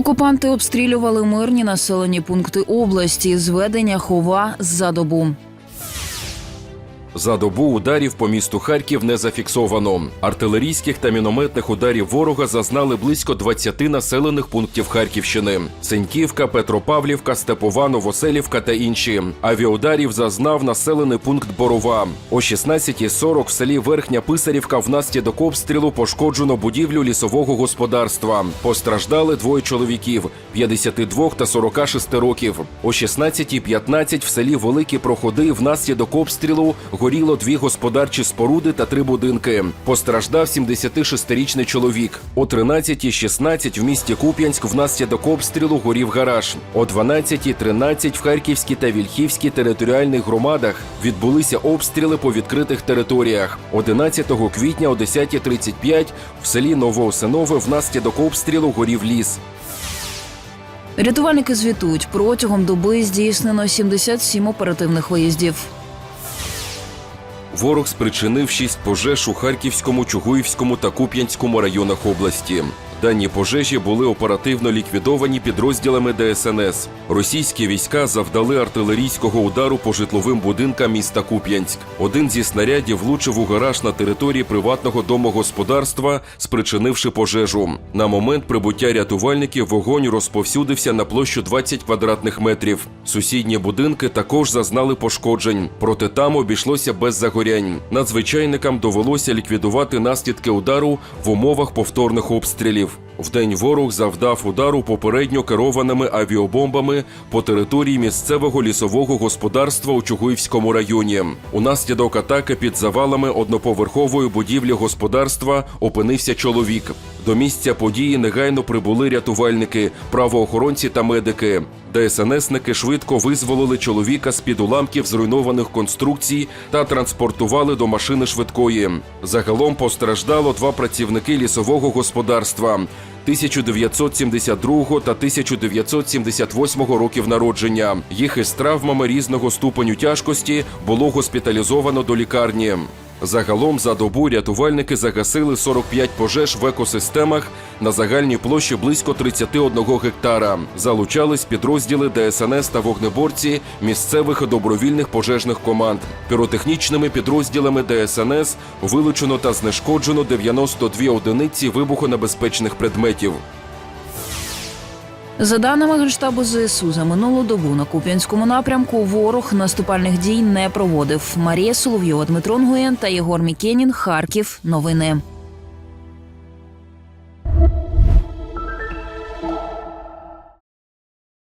Окупанти обстрілювали мирні населені пункти області. Зведення хова за добу. За добу ударів по місту Харків не зафіксовано. Артилерійських та мінометних ударів ворога зазнали близько 20 населених пунктів Харківщини: Сеньківка, Петропавлівка, Степова, Новоселівка та інші. Авіаударів зазнав населений пункт Борова. О 16.40 в селі Верхня Писарівка внаслідок обстрілу пошкоджено будівлю лісового господарства. Постраждали двоє чоловіків 52 та 46 років. О 16.15 в селі Великі Проходи внаслідок обстрілу горіло дві господарчі споруди та три будинки. Постраждав 76-річний чоловік. О 13.16 в місті Куп'янськ внаслідок обстрілу горів гараж. О 12.13 в Харківській та Вільхівській територіальних громадах відбулися обстріли по відкритих територіях. 11 квітня о 10.35 в селі Новоосинове внаслідок обстрілу горів ліс. Рятувальники звітують протягом доби здійснено 77 оперативних виїздів. Ворог спричинив шість пожеж у Харківському, Чугуївському та Куп'янському районах області. Дані пожежі були оперативно ліквідовані підрозділами ДСНС. Російські війська завдали артилерійського удару по житловим будинкам міста Куп'янськ. Один зі снарядів влучив у гараж на території приватного домогосподарства, спричинивши пожежу. На момент прибуття рятувальників вогонь розповсюдився на площу 20 квадратних метрів. Сусідні будинки також зазнали пошкоджень, проте там обійшлося без загорянь. Надзвичайникам довелося ліквідувати наслідки удару в умовах повторних обстрілів. Move. Вдень ворог завдав удару попередньо керованими авіабомбами по території місцевого лісового господарства у Чугуївському районі. Унаслідок атаки під завалами одноповерхової будівлі господарства опинився чоловік. До місця події негайно прибули рятувальники, правоохоронці та медики. ДСНСники швидко визволили чоловіка з під уламків зруйнованих конструкцій та транспортували до машини швидкої. Загалом постраждало два працівники лісового господарства. 1972 та 1978 років народження. Їх із травмами різного ступеню тяжкості було госпіталізовано до лікарні. Загалом за добу рятувальники загасили 45 пожеж в екосистемах на загальній площі близько 31 гектара. Залучались підрозділи ДСНС та вогнеборці місцевих добровільних пожежних команд. Піротехнічними підрозділами ДСНС вилучено та знешкоджено 92 одиниці вибухонебезпечних предметів. За даними Генштабу ЗСУ, за минулу добу на Куп'янському напрямку ворог наступальних дій не проводив. Марія Соловйова, Дмитро Нгуєн та Єгор Мікенін. Харків. Новини.